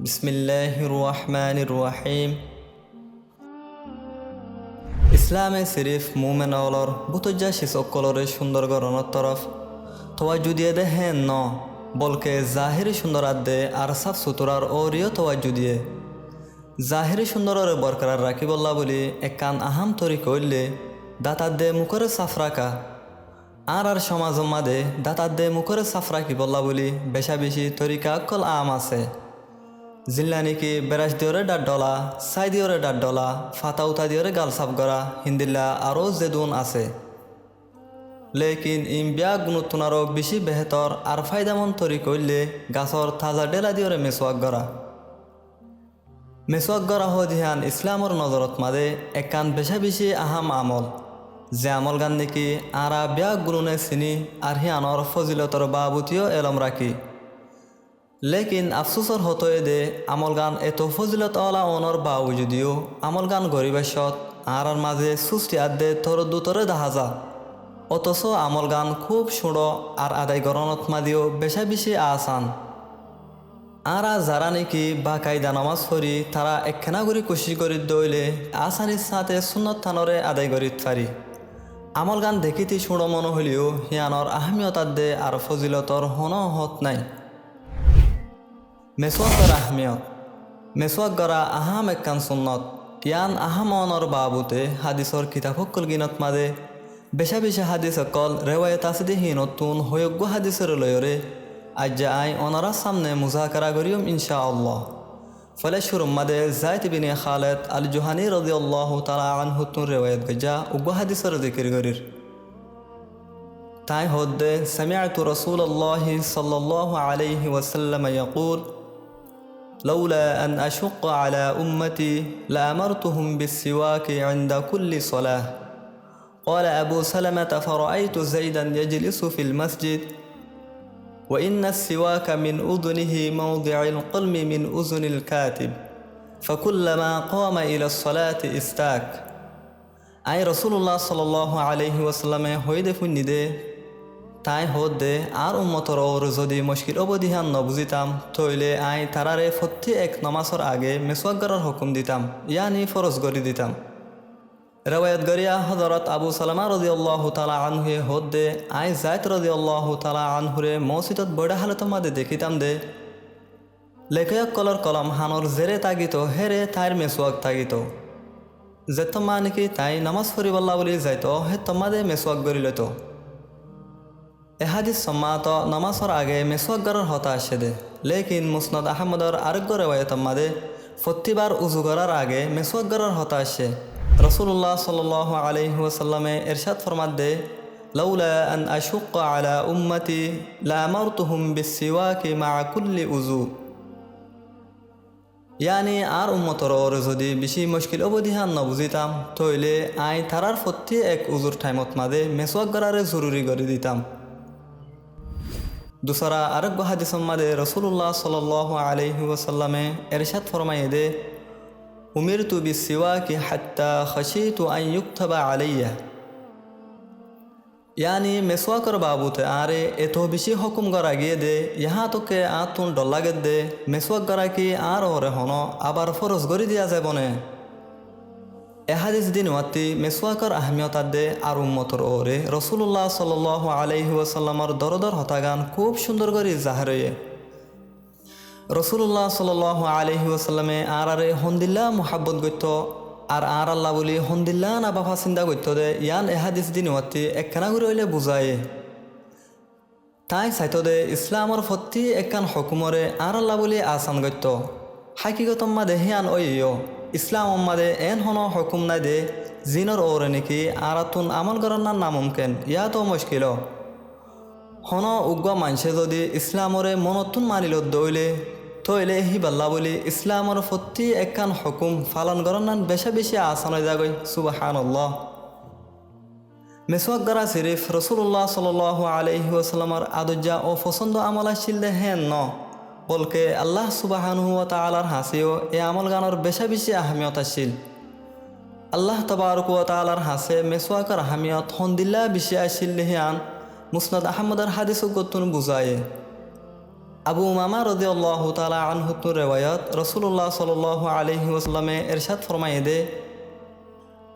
বিসমিল্লাহির রহমানির রহিম ইসলামে সিরিফ মুমেন অলর বুতজ্জা শিসকলরে সুন্দর গরণর তোয়া দে হেন ন। বলকে জাহিরি সুন্দর আদে আর সাফ সুতরার ওরিও তোয়া যুদিয়ে। জাহিরি সুন্দররে বরকরার রাখি বল্লা বলি একান আহাম তরি কইলে দাতার দে মুখরে সাফ রাখা। আর আর সমাজ মাদে দাতার দে মুখরে সাফ রাখি বল্লা বলি, বেশা বেশি তরিকা অকল আম আছে। জিল্লা নেকি বেরাস দিওরে ডাট ডলা, সাই দিওরে ডাট ডলা, ফাতা উতা দিওরে গাল সাফ করা হিন্দিল্লা আরও জেদুন আছে। লেকিন ইম বিয়া গুণতুনারও বেশি বেহেতর আর ফায়দামন তরি করলে গাছর তাজা ডেলা দিওরে মেসোয়াক গড়া মেসোয়াক গড়া হদিহান ইসলামর নজরত মাদে একান বেশা বেশি আহাম আমল। যে আমল গান নেকি আরা বিয়া গুলুনে চিনি আর হিয়ানর ফজিলতর বাবুতিও এলম রাখি লেকিন আফসোসর হতয়ে দে আমল গান এত ফজিলত অলা অনর বাউ যদিও আমল গান গরিবাসত আর মাঝে সুষ্টি আদে তর দুতরে যা। অথচ আমল গান খুব সুড় আর আদায় গরণত মাদিও বেশা বেশি আসান আরা যারা নাকি বা কায়দা নামাজ পড়ি তারা একখানা করে কুশি করি দইলে আসানির সাথে সুন্নত থানরে আদায় করি পারি আমল গান দেখিতে সুড় মনে হলেও হিয়ানর আহমিয়তার দে আর ফজিলতর হন হত নাই। মেসোয়াক গড়া আহমিয়ত। মেসোয়াক গড়া আহাম একখান সুন্নত। ইয়ান আহাম অনর বাবুতে হাদিসর কিতাবকল গিনত মাদে বেশা বেশা হাদিস অকল রেওয়ায়ত আছে দেহি নতুন হয়োগ্য হাদিসের লয়রে আজ আই অনারার সামনে মুজাকারা করিম ইনশা আল্লাহ ফলে শুরুম মাদে জায়ত বিনে খালেদ আল জোহানি রদি আল্লাহ তালা আনহুতুন রেওয়ায়ত গজা উগ্য হাদিসের জিকির করির তাই হদ্দে سمعت رسول الله صلى الله عليه وسلم يقول لولا أن أشق على أمتي لأمرتهم بالسواك عند كل صلاة قال أبو سلمة فرأيت زيدا يجلس في المسجد وإن السواك من أذنه موضع القلم من أذن الكاتب فكلما قام إلى الصلاة استاك আই রসুল্লাহ সাল আলহি ওসাল্লামে হইদে ফুন্নিদে তাই হদ দে আর উম্মতর ওর যদি মুশকিল অবধিহান নবুজিতাম তইলে আই তারারে ফত্তি এক নমাসর আগে মেসোয়াগার হুকুম দিতাম ইয়ানি ফরজ গরি দিতাম রেওয়ায়ত গরিয়া হজরত আবু সালামা রদি আল্লাহ তালা আনহুয়ে হদ দে আই জায়ত রদি আল্লাহ তালা আনহুরে মসজিদত বড়া হালত মাদে দেখিতাম দে। লেখক কলর কলম হানর জেরে তাগিত, হেরে তাইর মেসোয়াক তাগিত। যে তোমা নাকি তাই নামাজ পড়িবল্লা বুলি যাইতো হে তোমাদে মেসোয়াক গরি লইতো। এহাদিস সম্মাত নামাজর আগে মেসোয়াকগারর হতা আসে দে। লেকিন মুসনদ আহমদর আরোগ্য রেওয়ায়ত মাদে প্রতিবার উজু করার আগে মেসোয়াকগারর হতা আসে রসুল্লাহ সাল আলহিহাসাল্লামে এরশাদ ফরমাত দে লৌলা আন আশুক আলা উম্মতি লামর তুহুম বিসিওয়াকি মা কুল্লি উজু ইয়ানি আর উম্মতর ওর যদি বেশি মুশকিল অবধিহান ন বুঝিতাম তইলে আই থারার ফত্তি এক উজুর ঠাইমত মাদে মেসওয়াক গড়ারে জরুরি করে দিতাম। দুসরা আরোগ্য হাদিসম্মাদে রসুল্লাহ সাল আলহিহাসাল্লামে এরশাদ ফরমাইয়ে দে উমির তু বি সিওয়া কি হাত্তা খসি তু আই ইউক্তবা আলাইয়া। ইয়ানি মেসোয়াকর বাবুতে আরে এত বেশি হুকুম করা গিয়ে দে, ইহা তোকে আ তুন ডল্লাগে দে মেসোয়াক করা কি আর ওরে হন, আবার ফরজ গড়ি দিয়া যাব নে এহাদিস দিন ওয়াতি মেসোয়াকর আহমিয়তার দে আর উম্মতর ওরে রসুল্লাহ সাল আলাইহি ওয়াসাল্লামর দরদর হতাগান খুব সুন্দর করে জাহারয়ে। রসুল্লাহ সাল আলহি ওসাল্লামে আর আরে হন্দিল্লা মোহাব্বত গত্য আর আর আল্লাহ বলি হন্দিল্লা না বাফা চিন্তা করত দে, ইয়ান এহাদিস দিন ওয়াতি একখানা করে হইলে বুঝায়ে। তাই চাইত দে, ইসলামর ফত্তি একখান হকুমরে আর আল্লাহ বলি আসান গত্য হাকিগত মাদে হিয়ান ওইয়, ইসলাম মাদে এন হন হকুম নাই দে, জিনর ওরে নাকি আরাতুন আমল করার না নামুমকেন, ইয়া তো মুশকিল। হন উগ্র মানসে যদি ইসলামরে মনতুন মানিল দইলে তইলে হি বাল্লা বলি ইসলামর ফত্তি একখান হুকুম পালন করার নান বেশা বেশি আসান হয়ে যাগই সুবাহান মেসোয়াক গড়া সিরিফ রসুল্লাহ সাল আলহি ওসালামার আদুজা ও পছন্দ আমল দে হেন ন। বলকে আল্লাহ সুবাহানহু তালার হাসিও এ আমল গানোর বেশা বেশি আহমিয়ত আসছিল আল্লাহ তবারক তালার হাসে মেসোয়াকর আহমিয়ত হন্দিল্লা বেশি আসছিল হিয়ান মুসনাদ আহমদর হাদিস গতুন বুঝায়ে আবু উমামা রদি আল্লাহ তালা আনহুতুর রেওয়ায়ত রসুল্লাহ সাল আলহি ওসলামে এরশাদ ফরমাই দে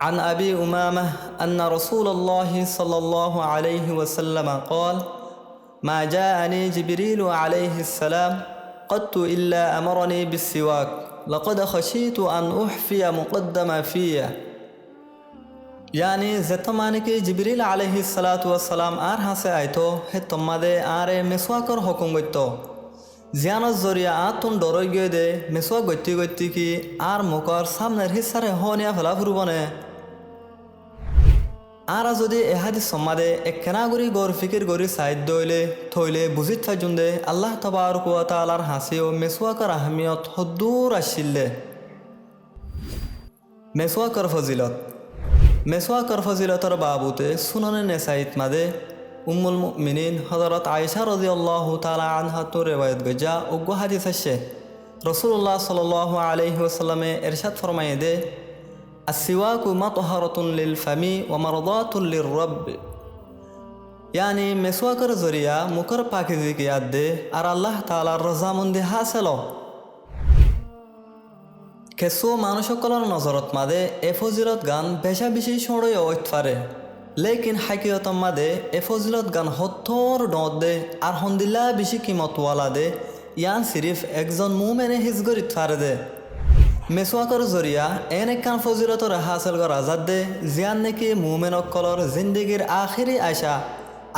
عن أبي أمامة أن رسول الله صلى الله عليه وسلم قال ما جاءني جبريل عليه السلام قدت إلا أمرني بالسواك لقد خشيت أن أحفي مقدم فيه يعني زتمانك جبريل عليه الصلاة والسلام آر হাসে আইতো হে তোমাদে আরে মেসওয়াকর হুকুম গইতো জিয়ানোর জরিয়া আতুন ডরই গিয়ে দে মেসোয়া গতি গতি কি আর মুখর সামনের হিসারে হনিয়া ফেলা ফুরবনে আর যদি এহাদি সমাদে একখানা গুড়ি গর ফিকির গরি সাহিত্য হইলে থইলে বুঝিত থাজুন্দে আল্লাহ তবার কুয়া তালার হাসি ও মেসোয়াকার আহমিয়ত হদ্দূর আসিল্লে মেসোয়াকর ফজিলত মেসোয়াকর ফজিলতর বাবুতে সুননে নেসাইত মাদে উম্মুল মিনিন হজরত আয়েশা রজি আল্লাহ তালা আনহাতু রেবায়ত গজা উগ্র হাদিস আসছে। রসুল্লাহ সাল আলহি ওসাল্লামে এরশাদ ফরমাইয়ে দে আসিওয়াকু মাতহারতুল্লিল ফামি ওমারদাতুল্লির রব ইয়ানি মেসওয়াকের জরিয়া মুখর পাখিজিকে ইয়াদ দে, আর আল্লাহ তালার রজামন্দি হাসেল। খেসু মানুষসকলের নজরত মাদে এফজিরত গান বেশা বেশি সড়ে ওইত পারে। লেকিন হাকিয়তম মাদে, এ ফজিলত গান সত্তর ডত দে, আর সন্দিলা বেশি কিমতওয়ালা দে, ইয়ান সিরিফ একজন মুমেনে হিজগরিত ফারে দে। মেসোয়াকর জরিয়া, এন একখান ফজিলতর হাসিল করা যাতে জিয়ান নাকি মুমেন অকলর জিন্দগির আখিরি আশা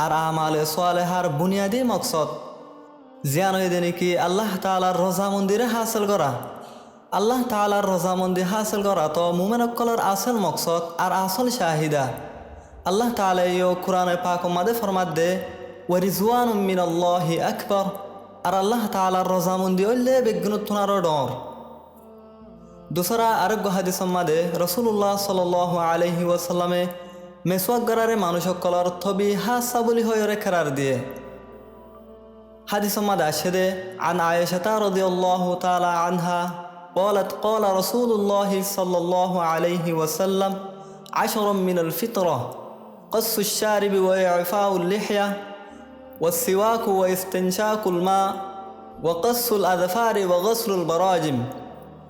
আর আমালে সোয়ালেহার বুনিয়াদী মকসদ। জিয়ান হইদে নাকি আল্লাহ তালার রজা মন্দিরে হাসিল করা আল্লাহ তালার রজা মন্দির হাসিল করা তো মুমেন অকলর আসল মকসদ আর আসল শাহিদা। আল্লাহ তালা ইয় কোরআনে পাক মাদে ফরমাদ দে ওয়ারিজওয়ান মিন আল্লাহি আকবর আর আল্লাহ তালার রজা মন্দির হইলে বিঘ্নুত্তনার ডর দুসরা আরোগ্য হাদিস মাদে রসুল্লাহ সাল আলহি ওয়াসাল্লামে মেসোয়াক গড়ারে মানুষসকলৰ থবি হাসা বুলি হৈ রেখার দিয়ে হাদিস মাদে আসে দে আন আয়েশাতা রদি আল্লাহ তালা আনহা قالت قال رسول الله صلى الله عليه وسلم عشر من الفطرة قص الشارب وإعفاء اللحية والسواك واستنشاق الماء وقص الأظفار وغسل البراجم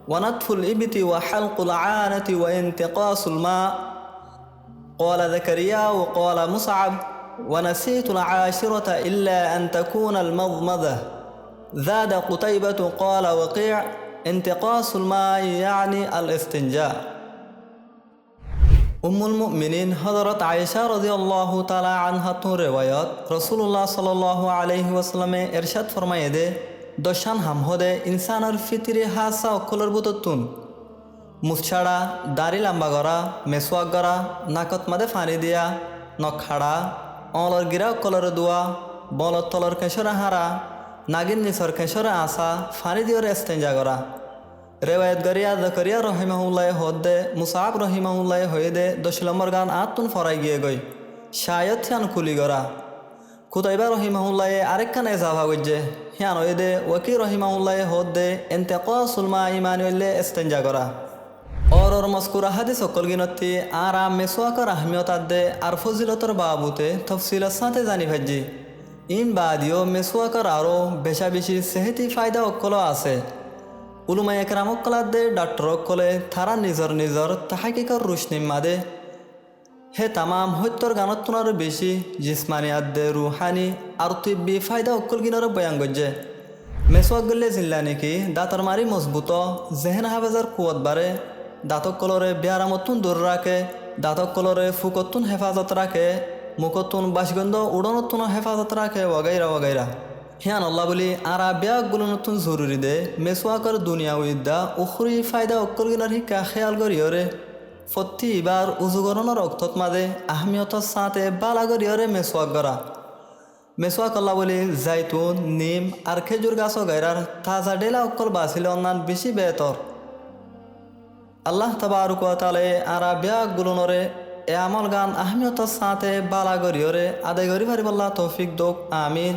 ونطف الإبت وحلق العانة وانتقاص الماء. قال زكريا وقال مصعب ونسيت العاشرة إلا أن تكون المضمضة. زاد قتيبة قال وقيع انتقاص الماء يعني الاستنجاء. উম্মুল মিনিন হজরত আয়েশা রদি আল্লাহ তালা আনহাত রেওয়ায়ত রসুল্লাহ সাল আলহি আসলামে এরশাদ ফরমাইয়ে দে, দশান হামহদে ইনসানর ফিতিরে হাসা অক্ষলর বুতুন মুছাড়া, দাড়ি লাম্বা গড়া, মেসোয়াক গড়া, নাকত মাদে ফানি দিয়া, নখাড়া অলর গিরা অক্ষলর দোয়া বলত তলর খেসরা হারা, নাগিন নিসর খেসরা আসা ফাঁড়ি দিওর এস্তেঞ্জা গড়া। রেওয়ায়ত গরিয়া জকরিয়া রহিমাহুল্লাহ হদ দে, মুসাব রহিমাহুল্লাহ হয়ে দে, দশ গান আতুন ফরাই গিয়ে গই। শায়দ থিয়ান কুলি গরা খুতাইবা রহিমাহুল্লাহ আরেকখান এজাভা গজ্জে হিয়ান ওই দে ওকি রহিমাহুল্লাহ হদ দে এনতে ইমান হইলে এস্তেঞ্জা করা অর ওর মস্কুরা হাদি সকল গিনতি, আর আম মেসোয়াকর আহমিয়ত দে, আর ফজিলতর বাবুতে তফসিলত সাথে জানি ভাজি ইন বাদিও মেসোয়াকর আরও বেশা বেশি সেহেতি ফায়দা অকল আছে। উলুমা একরাম অকলাদে ডাক্তর অকলে, তারা নিজর নিজর তাহাকিকর রুশনিম মাদে। হে তামাম সত্যৰ গানত তোনাৰো বেছি জিছমানি আদে ৰুহানি আৰু তিব্বি ফাইদা অকল কিনাৰো বয়ান গজ্জে গলে জিল্লা নেকি দাঁতৰ মাৰি মজবুত, জেহেন হাফেজৰ কুৱত বাৰে দাঁতক কলৰে বেয়াৰামতুন দূৰ ৰাখে দাঁতক কলৰে ফুকতুন হেফাজত ৰাখে মুখতুন বাসগন্ধ উড়নতুন হেফাজত রাখে ওগাইরা ওগাইরা হিয়ান আল্লাহ বলি, আরা ব্যাগগুলো নতুন জরুরি দে মেসোয়াকর দুনিয়া উইদ্যা, উখরি ফায়দা অক্কল গিনার হিকা খেয়াল করিয়রে ফত্তি এবার উজুগরণর অক্তত মাদে আহমিয়তর সাথে বালা করিয়রে মেসোয়াক গরা মেসোয়াক আল্লাহ বলি, জাইতুন, নিম আর খেজুর গাছ গাইরার তাজা ডেলা অক্কল বাসিল অন্যান বেশি বেতর। আল্লাহ তবা তাবারুক তালে আরা ব্যাগগুলোনরে এ আমল গান আহমিয়তর সাথে বালা গরিয়রে আদায় করি পারিবাল্লাহ তৌফিক দোক, আমিন।